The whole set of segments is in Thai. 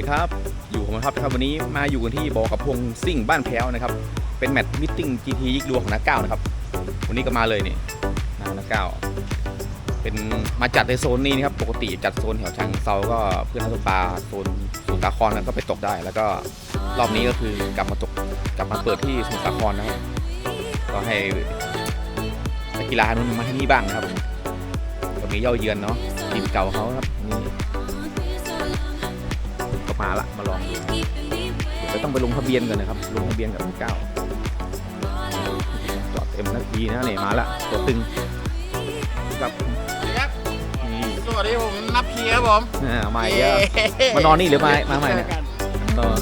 ดีครับ อยู่ผมครับครับวันนี้มาอยู่กันที่บอกระพงซิ่งบ้านแพ้วนะครับ เป็นแมตช์มิทติ้ง GT ยิกลัวของนักเก้านะครับ วันนี้ก็มาเลยนี่นักเก้าเป็นมาจัดในโซนนี้นะครับ ปกติจัดโซนแถวชังเซาก็เพื่อนนักตกปลาโซนสมุทรสาครกันก็ไปตกได้ แล้วก็รอบนี้ก็คือกลับมาตกกลับมาเปิดที่สมุทรสาครนะครับก็ให้นักกีฬานุ่นมาที่นี่บ้างนะครับก็มีเย่าเยือนเนาะทีมเก่าเขาครับ มาละมาลองดูเดี๋ยวต้องไปลงทะเบียนก่อนนะครับ ลงทะเบียนกับเก้าจอดเต็มนาทีนะเนี่ยมาละตัวตึงครับนี่สวัสดีผมนับเพียครับผมอ่ามาอีกแล้วมานอนนี่หรือมามาใหม่เนี่ยนอน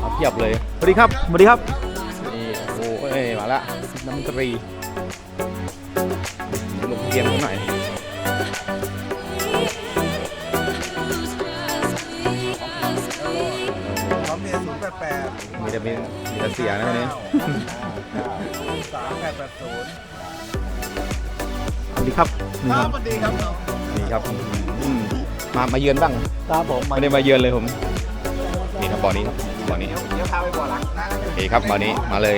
เอาเพียบเลยสวัสดีครับสวัสดีครับนี่โอ้ยมาละน้ำมันตรีเดี๋ยวลงทะเบียนเขาหน่อย แต่มีมีแต่เสียนะวันนี้ สามแปดแปดศูนย์สวัสดีครับนี่คครัรับบสวัสดีครับนี่ครับอืมมามาเยือนบ้างครับผมไม่ได้มาเยือนเลยผมนี่ครับบ่อนี้ครับบ่อนี้เดี๋ยวเดี๋ยวพาไปบ่อหลังนะโอเคครับบ่อนี้มาเลย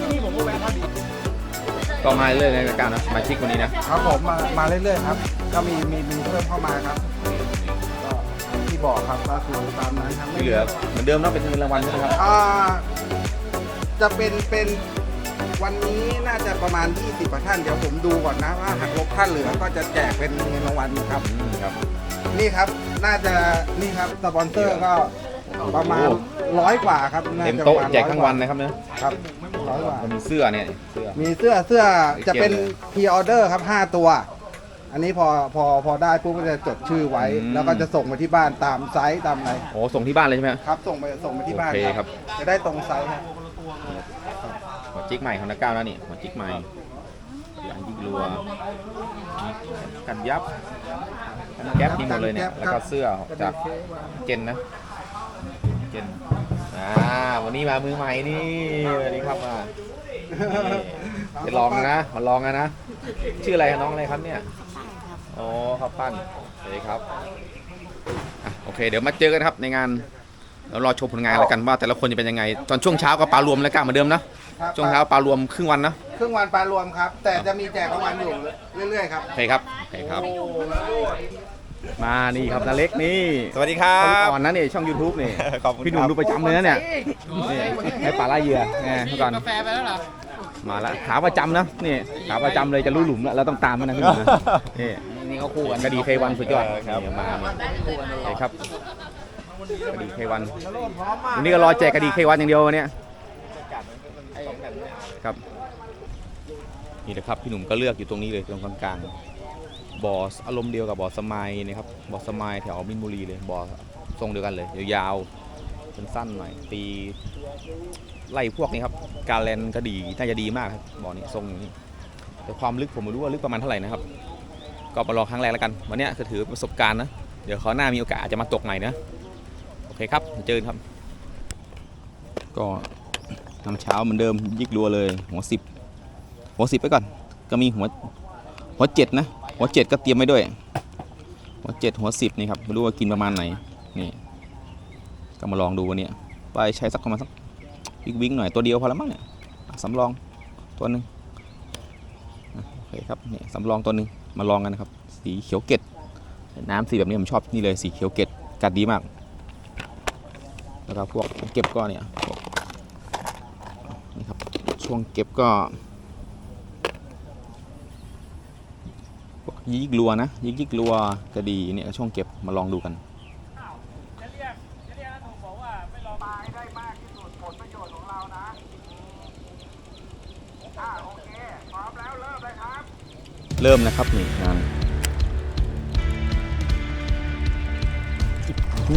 ที่นี่ผมก็แวะพอดีก็มาเรื่อยๆในรายการนะสมาชิกคนนี้นะครับผมมามาเรื่อยๆครับ ก็มีมีมีเพิ่มเข้ามาครับก็ที่ บอกครับก็คือตามนั้นครับที่เหลือเหมือนเดิมเนาะเป็นเงินรางวัลใช่ไหมครับอ่าจะเป็นเป็นวันนี้น่าจะประมาณ 20กว่าท่านเดี๋ยวผมดูก่อนนะว่าหักลบท่านเหลือก็จะแจกเป็นเงินรางวัลครับ อืมครับ นี่ครับน่าจะนี่ครับสปอนเซอร์ก็ประมาณร้อยกว่าครับน่าเต็มจะโต๊ะประมาณแจกทั้งวันร้อยนะครับเนอะครับร้อยกว่า มันมีเสื้อเนี่ยเสื้อ มีเสื้อเสื้อจะเป็นเกียรติเลยพ r ออเดอร์ครับ 5 ตัว อันนี้พอพอพอได้ปุ๊บก็จะจดชื่อไว้ อืม แล้วก็จะส่งไปที่บ้านตามไซส์ตามอะไรโอ้ส่งที่บ้านเลยใช่ไหมครับ ส่งไปส่งไปที่บ้านโอเคครับ จะได้ตรงไซส์ครับหัวจิกใหม่ของนักก้าวแล้วนี่หัวจิกใหม่ยางยิงรัว กันยับกันแก๊ปนี่หมดเลยเนี่ย แล้วก็เสื้อจากเจนนะ เจนอ่าวันนี้มามือใหม่นี่สวัสดีครับมานี่ไปลองนะมาลองกันนะ ชื่ออะไรครับน้องอะไรครับเนี่ย โอ้ข้าวปั้นสวัสดีครับอะโอเค เดี๋ยวมาเจอกันครับในงานเรารอชมผลงานแล้วกันว่าแต่ละคนจะเป็นยังไง ตอนช่วงเช้าก็ปลารวมแล้วกันเหมือนเดิมนะ ครับช่วงเช้าปลารวมครึ่งวันนะครึ่งวันปลารวมครับ แต่จะมีแจกรางวัลอยู่เรื่อยๆครับ โอเคครับโอเคครับ มานี่ครับนาเล็กนี่สวัสดีครัคนบอ่อนนะนี่ช่อง YouTube นี่ ขอบคุณพี่หนุ่มครับ ดูประจำเลยนะเนี่ยนี่ให้ปลาล่าเหยื่อไงเมื่อก่อนกาแฟไปแล้วเหรอ มาละขาประจำนะนี่ขาประจำเลยจะรู้หลุมแล้วเราต้องตามมันนะพี่หนุ่มนะนี่ นี่เขาคู่กันกระดีเควันสุดยอดครับนี่มาเนี่ยโอเคครับกระดีเควันวันนี้ก็รอแจกกระดีเควันอย่างเดียววันเนี้ยครับนี่แหละครับพี่หนุ่มก็เลือกอยู่ตรงนี้เลยตรงกลางๆบ่ออารมณ์เดียวกับบ่อสมัยนะครับบ่อสมัยแถวมินบุรีเลยบ่อทรงเดียวกันเลยยาวๆสั้นๆหน่อยตีไล่พวกนี้ครับ การแลนก็ดีน่าจะดีมากครับบ่อนี้ทรงอย่างนี้แต่ความลึกผมไม่รู้ว่าลึกประมาณเท่าไหร่นะครับ ก็มาลองครั้งแรกแล้วกัน วันนี้จะถือประสบการณ์นะ เดี๋ยวเขาหน้ามีโอกาสอาจจะมาตกใหม่นะ โอเคครับ เจอกันครับ ก็ทำเช้าเหมือนเดิมยิกรัวเลย หัวสิบหัวสิบไปก่อน ก็มีหัวหัวเจ็ดนะ หัวเจ็ดก็เตรียมไว้ด้วย หัวเจ็ดหัวสิบนี่ครับไม่รู้ว่ากินประมาณไหน นี่ ก็มาลองดูวันนี้ไปใช้สักประมาณสักวิ่งวิ่งหน่อยตัวเดียวพอแล้วมั้งเนี่ยสำรองตัวหนึ่งโอเคครับนี่สำรองตัวหนึ่ง มาลองกันนะครับ สีเขียวเกตน้ำสีแบบนี้ผมชอบนี่เลยสีเขียวเกตกัดดีมาก แล้วก็พวกเก็บก็เนี่ยนี่ครับช่วงเก็บก็พวกยิกลัวนะยิกยิกลัวก็ดีเนี่ยช่วงเก็บมาลองดูกัน เริ่มนะครับนี่งาน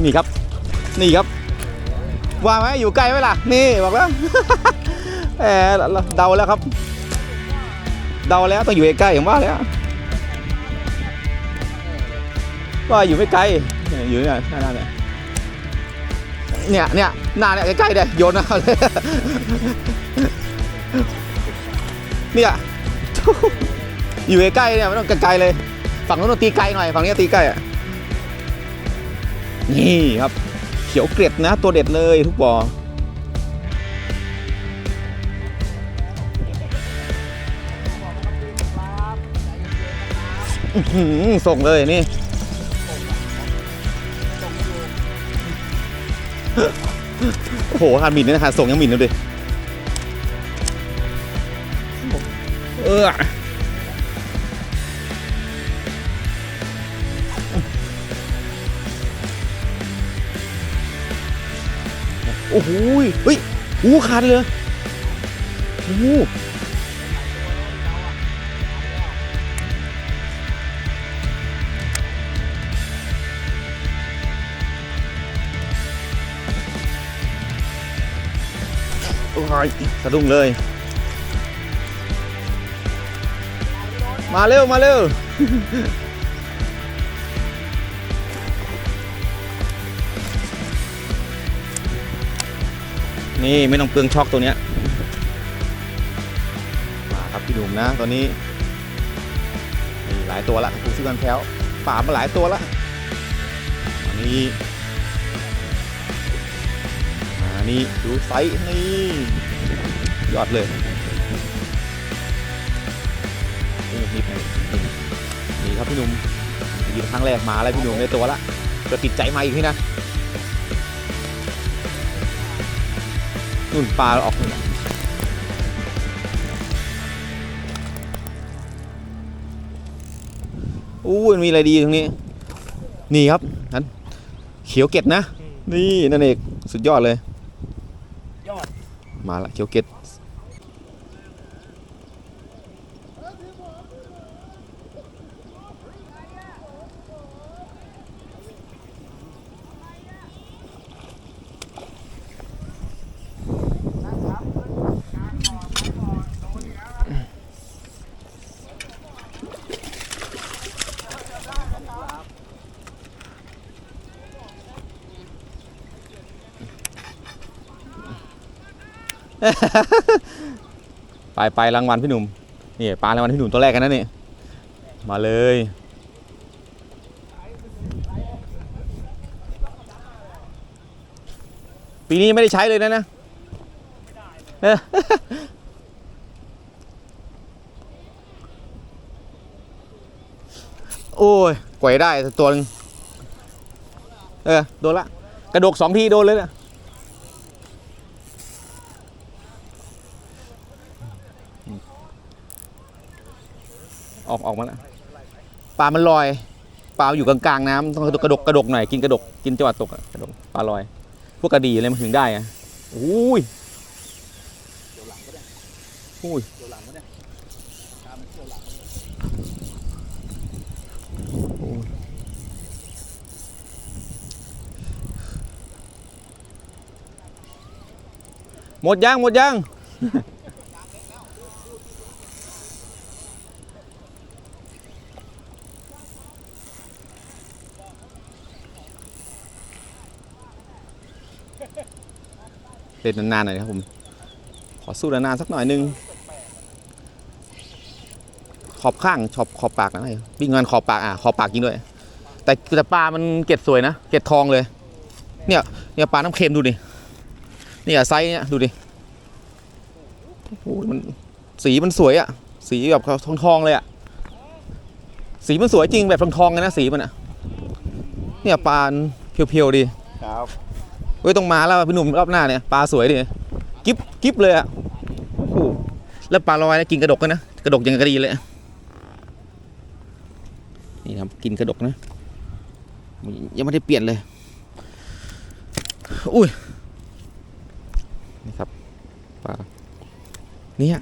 นี่ครับ นี่ครับว่าไหมอยู่ใกล้ไหมล่ะ นี่บอกแล้วแหมเดาแล้วครับ เดาแล้วต้องอยู่ใกล้อย่างว่าแล้วว่าอยู่ไม่ไกลอยู่เนี่ยหน้าเนี่ยเนี่ยเนี่ยหน้าเนี่ยใกล้ๆเลยโยนเอาเลยเนี่ย อยู่ใกล้ๆเนี่ยไม่ต้องไกลๆเลย ฝั่งนู้นตีไกลหน่อยฝั่งนี้ตีไกลอะนี่ครับ เขียวเกล็ดนะ ตัวเด็ดเลยทุกบ่อส่งเลยนี่โอ้โหทานหมิ่นนี่นะฮะส่งยังหมิ่นเลยดิเออ อ้โหยเฮ้ยโอ้โหขาดเลยโอ้โหโอ้ยสะดุ้งเลย มาเร็ว มาเร็ว นี่ไม่ต้องเปลืองช็อกตัวเนี้ยมาครับพี่หนุ่มนะตอนนี้นี่หลายตัวละกูซื้อกันแพ้วป่ามาหลายตัวละอันนี้มานี่ดูไซส์นี่ยอดเลยนี่นิดหนึงนี่ครับพี่หนุ่มยิงครั้งแรกมาแล้วพี่หนุ่มได้ตัวละจะติดใจมาอีกที่นะ นู่นปลาออกนู่นอู้มันมีอะไรดีตรงนี้ นี่ครับนั้นเขียวเกล็ดนะ นี่นั่นเองสุดยอดเลย ยอด มาละเขียวเกล็ด ไปไปรางวัลพี่หนุ่มนี่ปลารางวัลพี่หนุ่มตัวแรกกันนะนี่มาเลยปีนี้ไม่ได้ใช้เลยนะนะเออโอ้ยกวยได้ตัวนึงเออโดนละ กระดกสองทีโดนเลยนะ ออกออกมาแล้วปลามันลอยปลาอยู่กลางๆน้ำต้องกระดกกระดกหน่อยกินกระดกกินจังหวะตกกระดกปลาลอย พวกกระดีอะไรมันถึงได้อะอุ้ยอุ้ยโอ้ยหมดยังหมดยัง เล่นนานๆหน่อยครับผม ขอสู้นานๆสักหน่อยนึง ขอบข้างขอบขอบปากนะไอ้วิ่งงานขอบปากอะขอบปากจริงด้วย แต่แต่ปลามันเกล็ดสวยนะเกล็ดทองเลย เนี่ยเนี่ยปลาน้ำเค็มดูดิเนี่ยไซส์เนี่ยดูดิโอ้โหมันสีมันสวยอะสีแบบทองทองเลยอะสีมันสวยจริงแบบทองทองเลยนะสีมันอะเนี่ยปลาเพียวๆดีครับ เฮ้ยต้องมาแล้วพี่หนุ่มรอบหน้าเนี่ยปลาสวยดิกิ๊บกิ๊บเลยอะโอ้โหแล้วปลาลอยนะกินกระดกกันนะกระดกยังกระดีเลยนี่ครับกินกระดกนะยังไม่ได้เปลี่ยนเลยอุ้ยนี่ครับปลาเนี่ย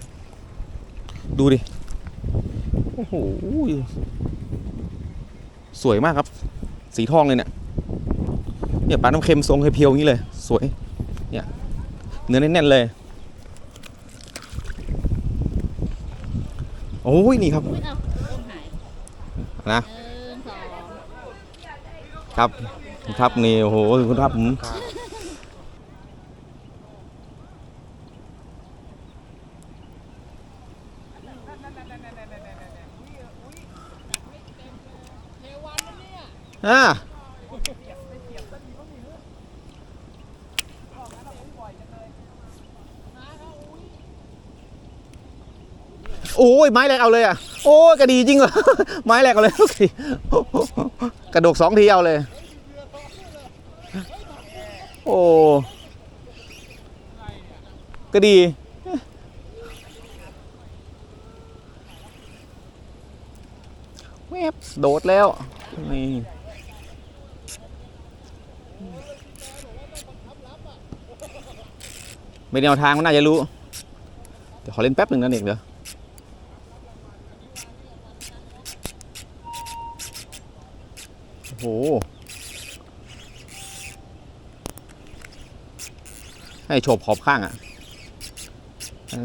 ดูดิโอ้โหสวยมากครับ สีทองเลยเนี่ย เนี่ยปลาน้ำเค็มทรงเพียวๆอย่างนี้เลย สวย เนี่ยเนื้อแน่นๆเลย โอ้ยนี่ครับอุ๊ยเอ้าต้นหายนะหนึ่งสองครับครับนี่โอ้โหคุณครับผมอ่าโอ้ ยไม้แรกเอาเลยอะโอ้ยกระดีจริงเหรอไม้แรกเอาเลยกระดกสองทีเอาเลย โอ้ก็ดี เวบโดดแล้ว นี่ไม่แนวทางมันน่าจะรู้ เดี๋ยวขอเล่นแป๊บหนึ่งนะเด็กเดี๋ยว โอ้โห ให้โฉบขอบข้างอะ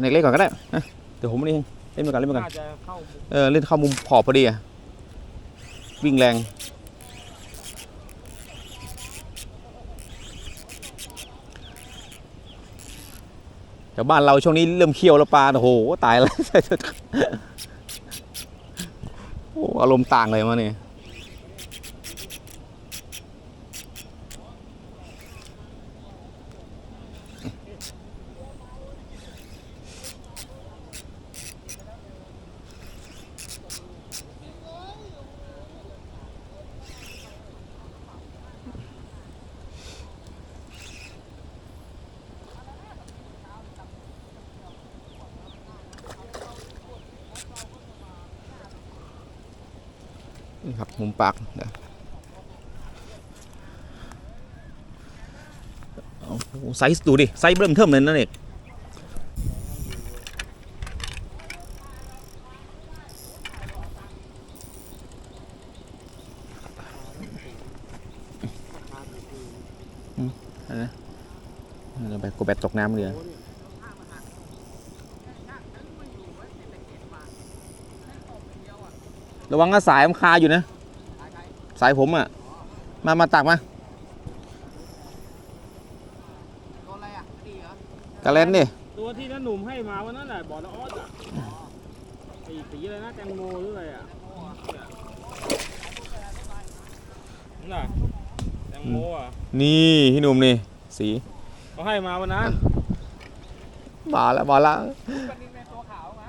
เด็กเล่นก่อนก็ได้นะเดี๋ยวผมเล่นเล่นไปก่อนเล่นไปก่อนน่าจะเข้าเออเล่นเข้ามุมขอบพอดีอะวิ่งแรงแต่บ้านเราช่วงนี้เริ่มเคี่ยวแล้วปลาโอ้โหตายแล้ว โอ้อารมณ์ต่างเลยมาเนี่ย มุมปากเดี๋ยวโอ้โหไซส์ดูดิ ไซส์เริ่มเทิมเลยนะเอกอืมอะไรนะเดี๋ยวแบตกูแบตตกน้ำเลยระวังนะสายมันคาอยู่นะ สายผมอะ มามาตักมาโดนอะไรอะดีเหรอกระเลนดิตัวที่น้าหนุ่มให้มาวันนั้นแหละบอกนะออสอะสีสีอะไรนะแตงโมหรืออะไรอะนั่นน่ะแตงโมอะนี่พี่หนุ่มนี่สีเขาให้มาวันนั้นมาแล้วมาแล้ววันนี้ในตัวขาวมา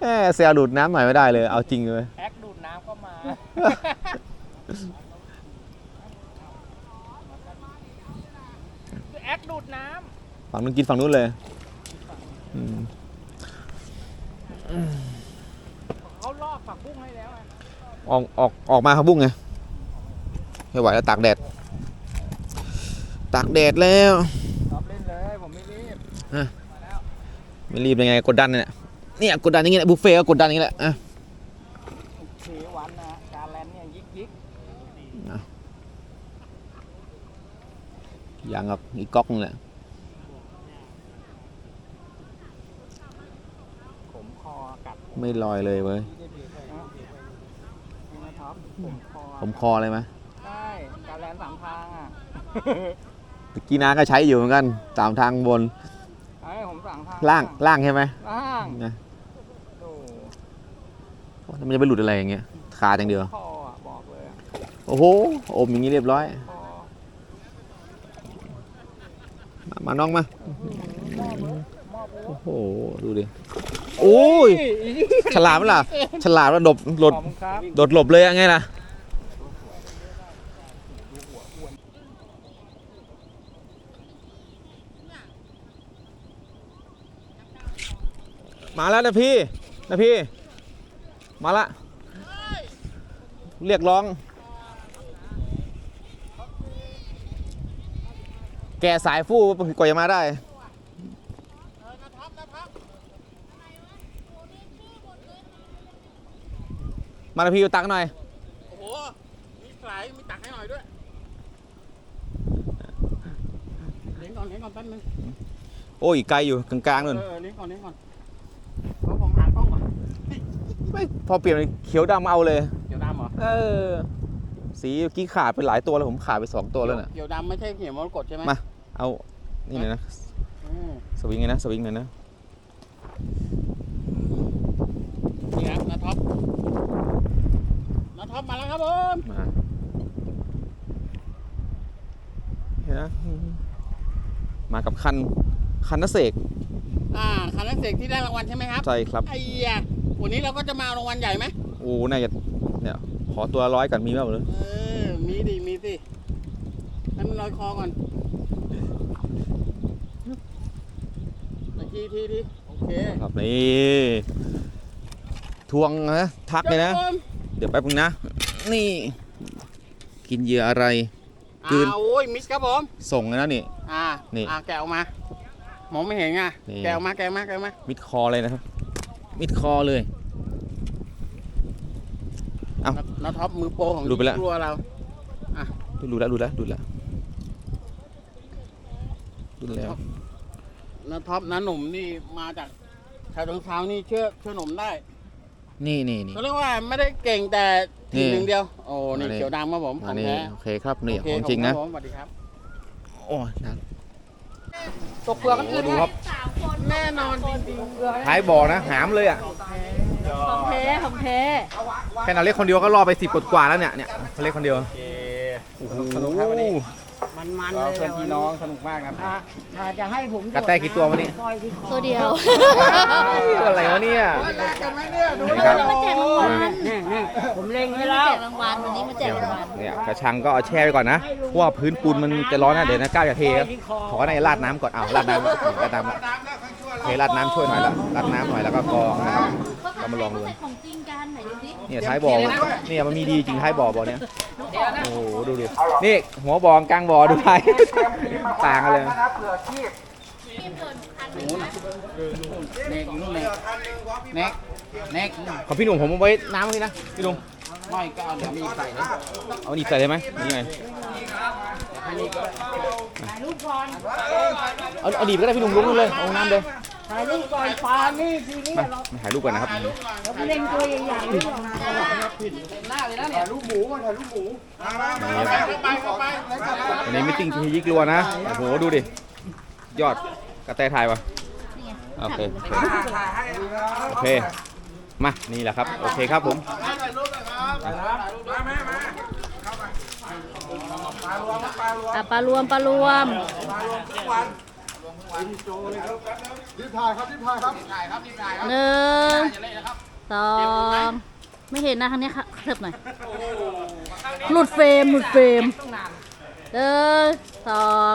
แหมเซลดูดน้ำหน่อยไม่ได้เลย เอาจริงเลยแอคดูดน้ำก็มา แอคดูดน้ฝั่งนู้นกินฝั่งนู้นเลยอืมำเขาลอกฝักบุ้งให้แล้วไงออกออกออกมาครับบุ้งไงไม่ไหวแล้วตากแดด ตากแดดแล้วตอบเล่นเลยผมไม่รีบไม่รีบยังไงกดดันเนี่ยเนี่ยกดดันอย่างเงี้ยบุฟเฟ่ต์ก็กดดันอย่างเงี้ยแหละอะ เชวันนะการแลนเนี่ยยิกยิก อ ย่างกับอีกก๊อกนึงแหละผมคอกัดไม่ลอยเลยเว้ยนี่นะท็อปผมคอผมคออะไรไหมใช่การแลนสามทางอะตะกี้น้าก็ใช้อยู่เหมือนกันตามทางบนไอ้ผมสั่งทางล่างล่างใช่ไหมล่างนะโอ้มันจะไปหลุดอะไรอย่างเงี้ยขาดอย่างเดียวคออะบอกเลยอะโอ้โหอมอย่างงี้เรียบร้อย คอ มามาน้องมามอบเลยมอบเลยโอ้โหดูดิโอ้ยฉลาดมั้ยล่ะ ฉลาดว่าหลบหลดขอบคุณครับโดดหลบเลยอะไงล่ะมาแล้วนะพี่นะพี่ มาละ เรียกร้อง แกสายฟู่กว่าจะมาได้มานะพี่เอาตักหน่อย โอ้โห มีสายมีตักให้หน่อยด้วยเลี้ยงก่อนเลี้ยงก่อนแป๊บนึงโอ้ยอีกไกลอยู่กลางๆนู่นเออเลี้ยงก่อนเลี้ยงก่อนเพราะผมหากล้องก่อนไม่พอเปลี่ยนเป็นเขียวดำเอาเลย เขียวดำเหรอ เออ สีเมื่อกี้ขาดไปหลายตัวแล้วผมขาดไปสองตัวแล้วน่ะเขียวดำไม่ใช่เขียวมรกตใช่ไหมมา เอา นี่หน่อยนะอืมสวิงไงนะ สวิงหน่อยนะ นี่ครับนาท็อปนาท็อปมาแล้วครับผมมานะ มากับคัน คันนเสก อ่า คันนักเสกที่ได้รางวัลใช่ไหมครับ ใช่ครับไอ้ยาวันนี้เราก็จะมาเอารางวัลใหญ่ไหมโอ้น่าจะเนี่ย ขอตัวร้อยกันมีบ้างเลยเออ มีดิ มีสิให้มันลอยคอก่อนอีก ทีทีทีโอเคครับนี่ทวงนะทักเลยนะเจ้าผมเดี๋ยวแป๊บนึงนะ นี่ กินเหยื่ออะไรกลืนอ่าโอ้ยมิสครับผมส่งเลยนะนี่อ่านี่อ่าแกะออกมามองไม่เห็นไงนี่แกะออกมาแกะออกมาแกะออกมามิดคอเลยนะครับ มิดคอเลยเอ้าน้าท็อปมือโปรของหลุดไปแล้วครัวเราดูแล้วดูแล้วดูแล้วดูแล้ว น้าท็อปน้าหนุ่มนี่มาจากชาวตรงเท้านี่เชื่อเชื่อหนุ่มได้นี่นี่นี่ เขาเรียกว่าไม่ได้เก่งแต่ทีมนี่หนึ่งเดียว โอ้นี่อันนี้เขียวดำครับผมขอัอนงนี้แท้โอเคครับนี่โเคของจริงนะขอบคุณครับผมสวัสดีครับโอ้ยนั่นตกเปลือกกันอื่นดูครับแน่นอนจริงท้ายบ่อนะ หามเลยอะ ของแท้ของแท้แค่นาเล็กคนเดียวก็รอไปสิบกว่าๆแล้วเนี่ยเนี่ยนาเล็กคนเดียวโอ้โห สนุกครับวันนี้ๆมันมันเราเลยเพื่อนพี่น้องสนุกมากครับถ้าถ้าจะให้ผมกระแตกี่ตัววันนี้ซอยที่คอตัวเดียว อะไรวะเนี่ย แลกกันไหมเนี่ยดูนี่ครับ มาแจกรางวัลนี่นี่ผมเล็งวันให้นี้มาแล้วแจกรางวัลวันนี้มาแจกรางวัลเนี่ยกระชังก็เอาแช่ไปก่อนนะเพราะว่าพื้นปูนมันจะร้อนนะเดี๋ยวนะก้าวจะเทครับขอในราดน้ำก่อนอ้าวราดน้ำราดน้ำละเทราดน้ำช่วยหน่อยละราดน้ำหน่อยแล้วก็กรองนะครับ เรามาลองดูเขใส่ของจริงกันไหนดูสิ เนี่ยท้ายบ่อเนี่ยมันมีดีจริงท้ายบ่อบ่อเนี้ยโอ้โหดูดินี่หัวบ่อกลางบ่อดูท้ายต่างกันเลยพี่เปิดอันหนึงนะเน็กอยู่นู่นเน็กเน็กเน็กของพี่หนุ่มผมเอาไว้น้ำไว้นะพี่หนุ่ม ไม่ก็เอาเดี๋ยวมีใส่เลยเอาหนีบใส่ได้ไหมนี่ไงเอาเอาดีบก็ได้พี่หนุ่มลุกนู่นเลยเอาน้ำเลยถ่ายรูปก่อนปลานี่ทีนี้มามาถ่ายรูปกันนะครับเล็งตัวใหญ่ๆไว้ก่อนหน้าเลยนะเนี่ยลูกหมูมาถ่ายลูกหมูนี่ครับไปไปไปอันนี้มิติ้งทียิกลัวนะโอ้โหดูดิยอดกระแตถ่ายปะนี่ไงโอเคโอเคโอเคมานี่แหละครับโอเคครับผม อะปลารวมปลารวม รีบถ่ายครับรีบถ่ายครับหนึ่งสองไม่เห็นนะครั้งนี้ค่ะเถิบหน่อย หลุดเฟรมหลุดเฟรมหนึ่งสอง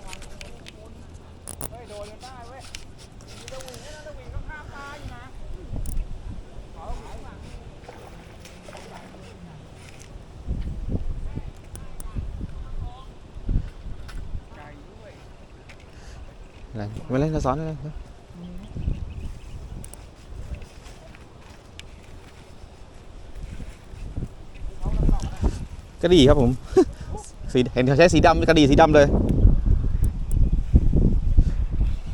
ไม่เล่นจะสอนอะไรกระดี่ครับผม สีเห็นเขาใช้สีดำกระดี่สีดำเลย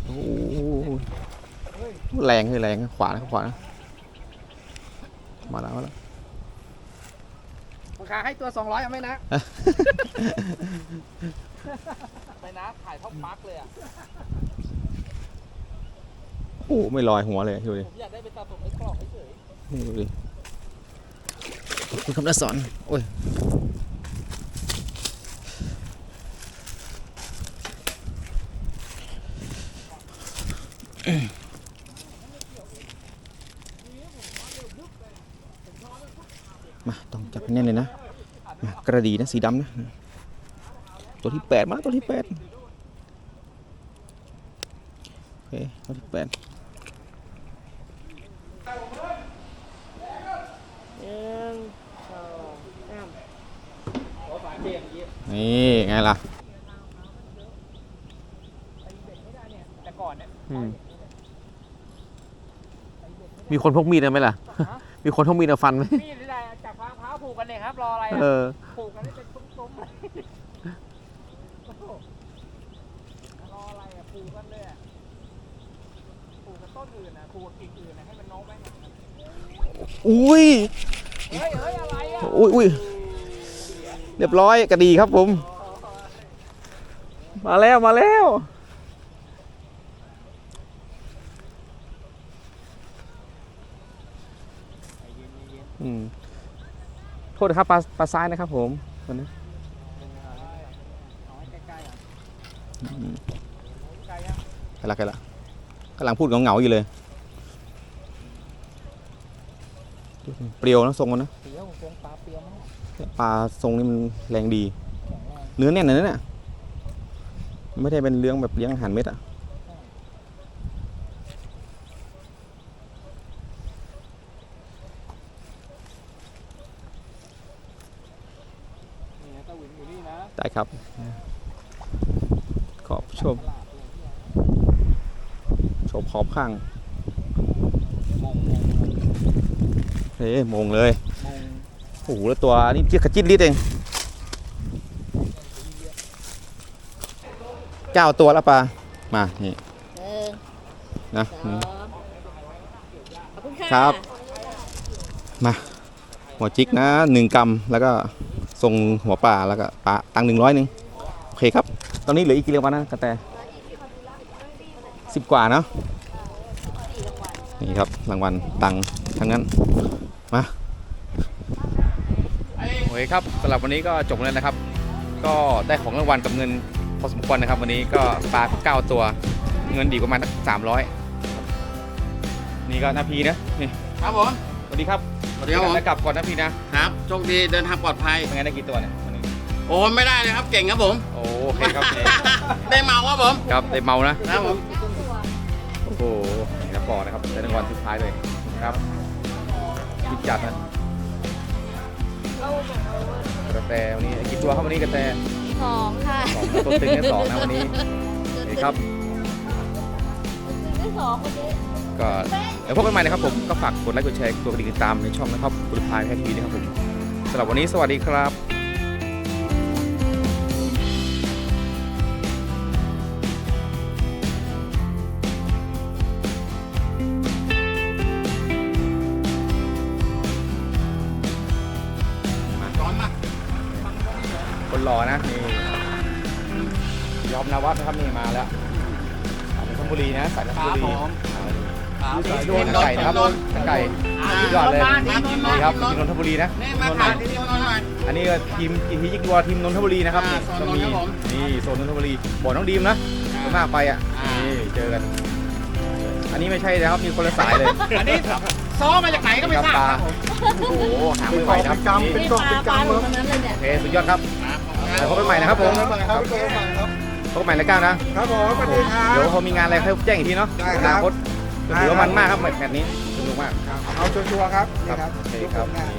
โอ้โหแรงคือแรงขวานะขวานะมาแล้วมาแล้วราคาให้ตัว200เอาไหมนะไปนะ ถ่ายเท่าปลั๊กเลยอะ โอ้โหไม่ลอยหัวเลยดูดิผมอยากได้ไปตัดผมไอ้กล่องเฉยนี่ดูดิขอบคุณคำนักสอนโอ้ยมาต้องจับให้แน่นเลยนะมากระดีนะสีดำนะ ตัวที่แปดมาแล้วตัวที่แปดโอเคตัวที่แปด นี่ไงล่ะก่อนเนี่ยอืมมีคนพกมีดไหมล่ะ มีคนพกมีดเอาฟันไหมนี่ได้จากพางพร้าวผูกกันเนี่ยครับ รออะไรเออะอผูกกันให้เป็นซุ้มๆเลยโอ้โหรออะไรอะผูกกันเลยอะผูกกับต้นอื่นนะผูกกับกิ่งอื่นนะให้มันโน้มไหมอุ้ย เฮ้ยเฮ้ยอะไรอะอุ้ยอุ้ย เรียบร้อยกระดีครับผม มาแล้วมาแล้ว อืมโทษนะครับปลาปลาซ้ายนะครับผมวันนี้ให้ใกล้ๆอะอืมใกล้อะใครละใครละกำลังพูดเหงาๆอยู่เลย เปรียวนะทรงมันนะเปรียวคงปลาเปลาทรงนี้มันแรงดี เนื้อแน่นนะเนี่ยไม่ได้เป็นเลี้ยงแบบเลี้ยงอาหารเม็ดอะได้ครับ ขอบชม ชมขอบข้าง เฮ้มงเลย โอ้โหแล้วตัวนี่เจี๊ยกระจิตลิดเองเก้าตัวแล้วปลามานี่หนึ่งนะสองนี่ขอบคุณค่ะครับ มา หัวจิกนะหนึ่งกรัมแล้วก็ทรงหัวปลาแล้วก็ปลาตังหนึ่งร้อยหนึ่งโอเคครับ ตอนนี้เหลืออีกกี่รางวัลนะกระแตสิบกว่าเนาะนี่ครับรางวัลตังค์ทั้งนั้นมาโอ เคครับสำหรับวันนี้ก็จบแล้วนะครับ ก็ได้ของรางวัลกับเงินพอสมควรนะครับ วันนี้ก็ปลาเก้าตัว เงินดีประมาณสักสามร้อยนี่ก็นาพีนะนี่ครับผมสวัสดีครับสวัสดีครับผมแล้วกลับก่อนนะพี่นะครับโชคดีเดินทางปลอดภัยเป็นไงได้กี่ตัวเนี่ยวันนี้โอ้ไม่ได้เลยครับเก่งครับผมโอเคครับนี่ได้เมาครับผมครับได้เมานะครับผมโอ้โหนี่ครับก่อนนะครับได้รางวัลสุดท้ายเลยครับพิจัดนะ กระแตวันนี้กี่ตัวครับวันนี้กระแตสองค่ะสองตัวตึงได้สองนะวันนี้นี่ครับได้สองคนนี้ก็เดี๋ยวพบกันใหม่นะครับผมก็ฝากกดไลค์กดแชร์กดกระดิ่งติดตามในช่องนะครับบุรพายแค่ทีวีนะครับผมสำหรับวันนี้สวัสดีครับ สายนนทบุรีอ่านี่ครับนี่ไก่นะครับไก่สุดยอดเลยมาทีมนี่ครับนทีมนนทบุรีนะนี่มาโซนไหนถ่ายที่นี่มาหน่อยอันนี้ก็ทีมทีมยิกวัวทีมนนทบุรีนะครับอ่านี่โซนก็มีนนท์ครับผมนี่โซนนนทบุรีบ่อน้องดีมนะส่วนมากไปอะอ่านี่นี่เจอกัน อันนี้ไม่ใช่นะครับมีคนละสายเลยอันนี้ซ้อมมาจากไหนก็ไม่ทราบครับผมโอ้โหหาไม่ไหวนะครับนี่นี่ปลาปลาหลุดตรงนั้นเลยเนี่ยโอเคสุดยอดครับเดี๋ยวพบกันใหม่นะครับผมครับครับครับ พบกันใหม่แล้วกันนะ ครับผมสวัสดีครับ เดี๋ยวเขามีงานอะไรค่อยแจ้งอีกทีเนาะได้ครับ อนาคตถือว่ามันมากครับแมตช์นี้สนุกมาก ครับเอาชัวร์ๆครับนี่ครับโอเคทุกครับนนะนี่